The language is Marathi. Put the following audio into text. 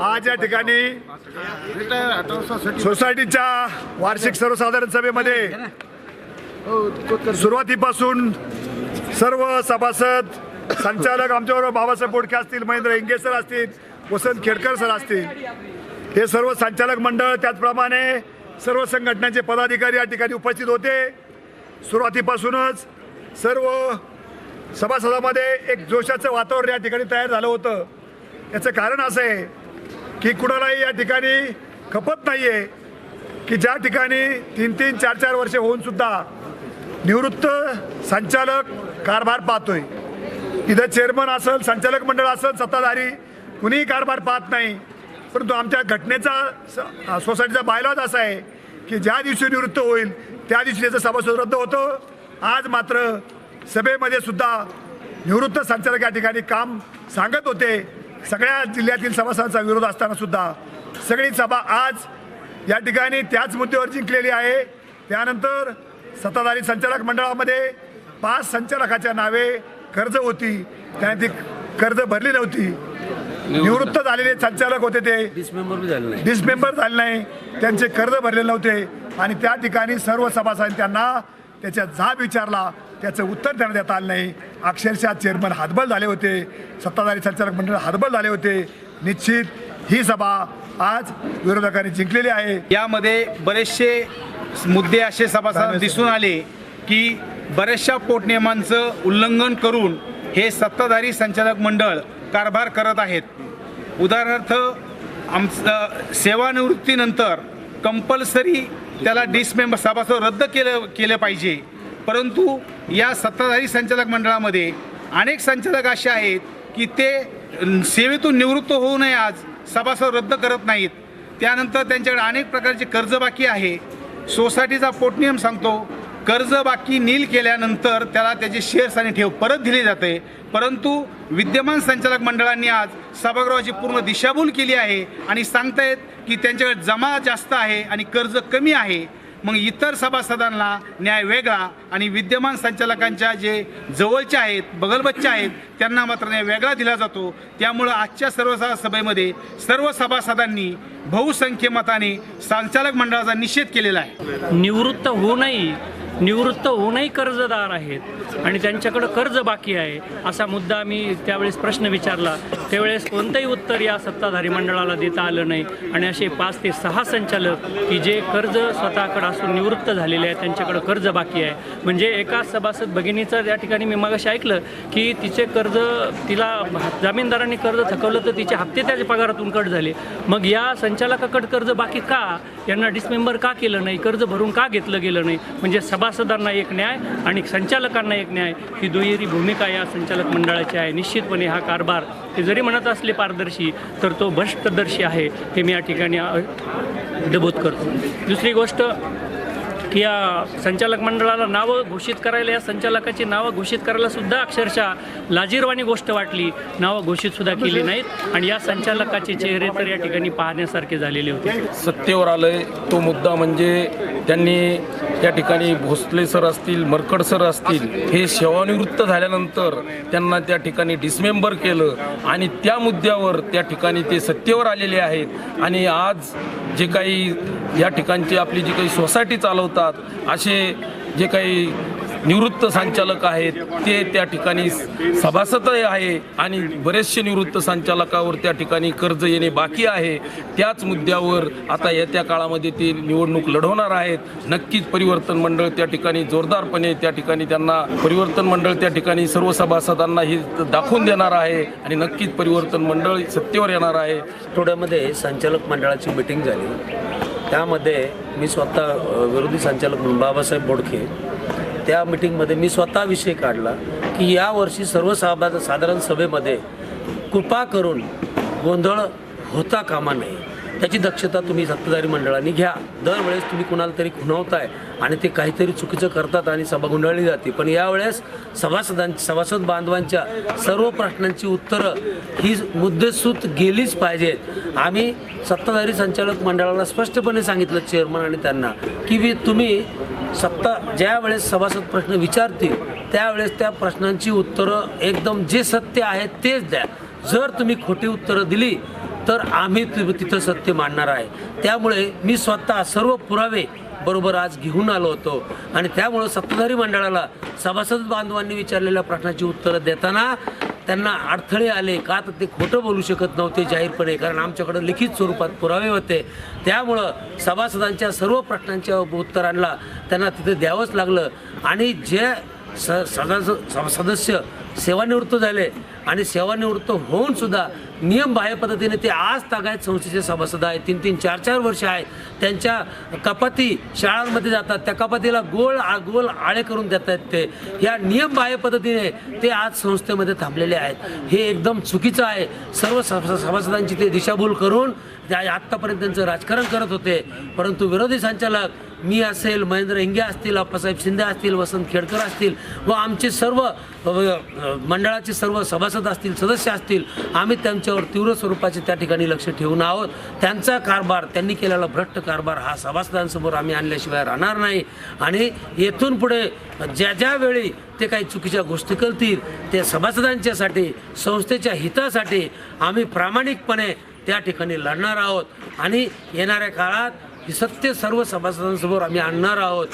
आज या ठिकाणी सोसायटीच्या वार्षिक सर्वसाधारण सभेमध्ये सुरुवातीपासून सर्व सभासद संचालक आमच्याबरोबर बाबासाहेब बोडके असतील महेंद्र इंगे सर असतील वसंत खेडकर सर असतील हे सर्व संचालक मंडळ त्याचप्रमाणे सर्व संघटनांचे पदाधिकारी या ठिकाणी उपस्थित होते. सुरुवातीपासूनच सर्व सभासदामध्ये एक जोशाचं वातावरण या ठिकाणी तयार झालं होतं. याचं कारण असं आहे की कुणालाही या ठिकाणी खपत नाही आहे की ज्या ठिकाणी तीन तीन चार चार वर्षे होऊन सुद्धा निवृत्त संचालक कारभार पाहतोय. इथं चेअरमन असेल संचालक मंडळ असेल सत्ताधारी कुणीही कारभार पाहत नाही. परंतु आमच्या घटनेचा स- सोसायटीचा बायलॉज असा आहे की ज्या दिवशी निवृत्त होईल त्या दिवशी त्याचं सभासद रद्द होतं. आज मात्र सभेमध्ये सुद्धा निवृत्त संचालक या ठिकाणी काम सांगत होते. सगळ्या जिल्ह्यातील सभासदांचा विरोध असताना सुद्धा सगळी सभा आज या ठिकाणी त्याच मुद्द्यावर जिंकलेली आहे. त्यानंतर सत्ताधारी संचालक मंडळामध्ये पाच संचालकाच्या नावे कर्ज होती. त्याने ती कर्ज भरली नव्हती. निवृत्त झालेले संचालक होते ते. डिसमेंबर झालं नाही. डिसमेंबर झाले नाही. त्यांचे कर्ज भरलेले नव्हते. आणि त्या ठिकाणी सर्व सभासदांनी त्यांना त्याच्या जाब विचारला त्याचं उत्तर देण्यात येत आलं नाही. अक्षरशः चेअरमन हातबल झाले होते. सत्ताधारी संचालक मंडळ हातबल झाले होते. निश्चित ही सभा आज विरोधकांनी जिंकलेली आहे. यामध्ये बरेचसे मुद्दे असे सभासद दिसून आले की बऱ्याचशा पोटनियमांचं उल्लंघन करून हे सत्ताधारी संचालक मंडळ कारभार करत आहेत. उदाहरणार्थ आमचं सेवानिवृत्तीनंतर कंपल्सरी त्याला डिसमेंबर सभासद रद्द केलं केलं पाहिजे. परंतु या सत्ताधारी संचालक मंडळामध्ये अनेक संचालक असे आहेत की ते सेवेतून निवृत्त होऊ नये आज सभासद रद्द करत नाहीत. त्यानंतर त्यांच्याकडे अनेक प्रकारचे कर्ज बाकी आहे. सोसायटीचा पोटनियम सांगतो कर्ज बाकी नील केल्यानंतर त्याला त्याचे शेअर्स आणि ठेव परत दिली जाते. परंतु विद्यमान संचालक मंडळांनी आज सभागृहाची पूर्ण दिशाभूल केली आहे आणि सांगतायत की त्यांच्याकडे जमा जास्त आहे आणि कर्ज कमी आहे. मग इतर सभासदांना न्याय वेगळा आणि विद्यमान संचालकांच्या जे जवळचे आहेत बगलबच्चे आहेत त्यांना मात्र न्याय वेगळा दिला जातो. त्यामुळं आजच्या सर्व सभेमध्ये सर्व सभासदांनी बहुसंख्य मताने संचालक मंडळाचा निषेध केलेला आहे. निवृत्त होऊनही निवृत्त होऊनही कर्जदार आहेत आणि त्यांच्याकडं कर्ज बाकी आहे असा मुद्दा मी त्यावेळेस प्रश्न विचारला. त्यावेळेस कोणतंही उत्तर या सत्ताधारी मंडळाला देता आलं नाही. आणि असे पाच ते सहा संचालक की जे कर्ज स्वतःकडं असून निवृत्त झालेले आहेत त्यांच्याकडं कर्ज बाकी आहे. म्हणजे एका सभासद भगिनीचं त्या ठिकाणी मी मगाशी ऐकलं की तिचे कर्ज तिला जामीनदारांनी कर्ज थकवलं तर तिचे हप्ते त्याच्या पगारातून कट झाले. मग या संचालकाकडं कर्ज बाकी का? यांना डिसमेंबर का केलं नाही? कर्ज भरून का घेतलं गेलं नाही? म्हणजे सभासदांना एक न्याय आणि संचालकांना एक न्याय ही दुहेरी भूमिका या संचालक मंडळाची आहे. निश्चितपणे हा कारभार ते जरी म्हणत असले पारदर्शी तर तो भ्रष्टदर्शी आहे हे मी या ठिकाणी अ, नमूद करतो. दुसरी गोष्ट की या संचालक मंडळाला नावं घोषित करायला या संचालकाची नावं घोषित करायला सुद्धा अक्षरशः लाजीरवाणी गोष्ट वाटली. नावं घोषित सुद्धा केली नाहीत आणि या संचालकाचे चेहरे तर या ठिकाणी पाहण्यासारखे झालेले होते. सत्तेवर आलंय तो मुद्दा म्हणजे त्यांनी त्या ठिकाणी भोसले सर असतील मरकड सर असतील हे सेवानिवृत्त झाल्यानंतर त्यांना त्या ठिकाणी डिसमेंबर केलं आणि त्या मुद्द्यावर त्या ठिकाणी ते सत्तेवर आलेले आहेत. आणि आज जे काही या ठिकाणची आपली जी काही सोसायटी चालवतात असे जे काही निवृत्त संचालक आहेत ते त्या ठिकाणी सभासदही आहे आणि बरेचसे निवृत्त संचालकावर त्या ठिकाणी कर्ज येणे बाकी आहे. त्याच मुद्द्यावर आता येत्या काळामध्ये ते निवडणूक लढवणार आहेत. नक्कीच परिवर्तन मंडळ त्या ठिकाणी जोरदारपणे त्या ठिकाणी त्यांना परिवर्तन मंडळ त्या ठिकाणी सर्व सभासदांना हे दाखवून देणार आहे आणि नक्कीच परिवर्तन मंडळ सत्तेवर येणार आहे. आठवड्यामध्ये संचालक मंडळाची मिटिंग झाली. त्यामध्ये मी स्वतः विरोधी संचालक म्हणून बाबासाहेब बोडखे त्या मिटिंगमध्ये मी स्वतः विषय काढला की यावर्षी सर्व सभा साधारण सभेमध्ये कृपा करून गोंधळ होता कामा नये. त्याची दक्षता तुम्ही सत्ताधारी मंडळाने घ्या. दरवेळेस तुम्ही कुणाला तरी खुणवताय आणि ते काहीतरी चुकीचं करतात आणि सभा गुंडाळली जाते. पण यावेळेस सभासदां सभासद बांधवांच्या सर्व प्रश्नांची उत्तरं ही मुद्देसूत गेलीच पाहिजेत. आम्ही सत्ताधारी संचालक मंडळाला स्पष्टपणे सांगितलं चेअरमन आणि त्यांना की मी तुम्ही सत्ता ज्या वेळेस सभासद प्रश्न विचारतील त्यावेळेस त्या प्रश्नांची उत्तरं एकदम जे सत्य आहे तेच द्या. जर तुम्ही खोटी उत्तरं दिली तर आम्ही तिथं सत्य मांडणार आहे. त्यामुळे मी स्वतः सर्व पुरावे बरोबर आज घेऊन आलो होतो. आणि त्यामुळं सत्ताधारी मंडळाला सभासद बांधवांनी विचारलेल्या प्रश्नाची उत्तरं देताना त्यांना अडथळे आले का तर ते खोटं बोलू शकत नव्हते जाहीरपणे कारण आमच्याकडं लिखित स्वरूपात पुरावे होते. त्यामुळं सभासदांच्या सर्व प्रश्नांच्या उत्तरांना त्यांना तिथे द्यावंच लागलं. आणि जे स सदस्य सदस्य सेवानिवृत्त झाले आणि सेवानिवृत्त होऊन सुद्धा नियम बाह्य पद्धतीने ते आज तागायत संस्थेचे सभासद आहेत. तीन तीन चार चार वर्ष आहेत. त्यांच्या कपाती शाळांमध्ये जातात. त्या कपातीला गोल आ- गोल आळे करून देत आहेत ते. या नियम बाह्य पद्धतीने ते आज संस्थेमध्ये थांबलेले आहेत. हे एकदम चुकीचं आहे. सर्व सभासदांची ते दिशाभूल करून त्या आत्तापर्यंत त्यांचं राजकारण करत होते. परंतु विरोधी संचालक मी असेल महेंद्र हिंगे असतील अप्पासाहेब शिंदे असतील वसंत खेडकर असतील व आमचे सर्व मंडळाचे सर्व सभासद असतील सदस्य असतील आम्ही त्यांच्यावर तीव्र स्वरूपाचे त्या ठिकाणी लक्ष ठेवून आहोत. त्यांचा कारभार त्यांनी केलेला भ्रष्ट कारभार हा सभासदांसमोर आम्ही आणल्याशिवाय राहणार नाही. आणि येथून पुढे ज्या ज्यावेळी ते काही चुकीच्या गोष्टी करतील ते सभासदांच्यासाठी संस्थेच्या हितासाठी आम्ही प्रामाणिकपणे त्या ठिकाणी लढणार आहोत. आणि येणाऱ्या काळात ही सत्य सर्व सभासदांसमोर आम्ही आणणार आहोत.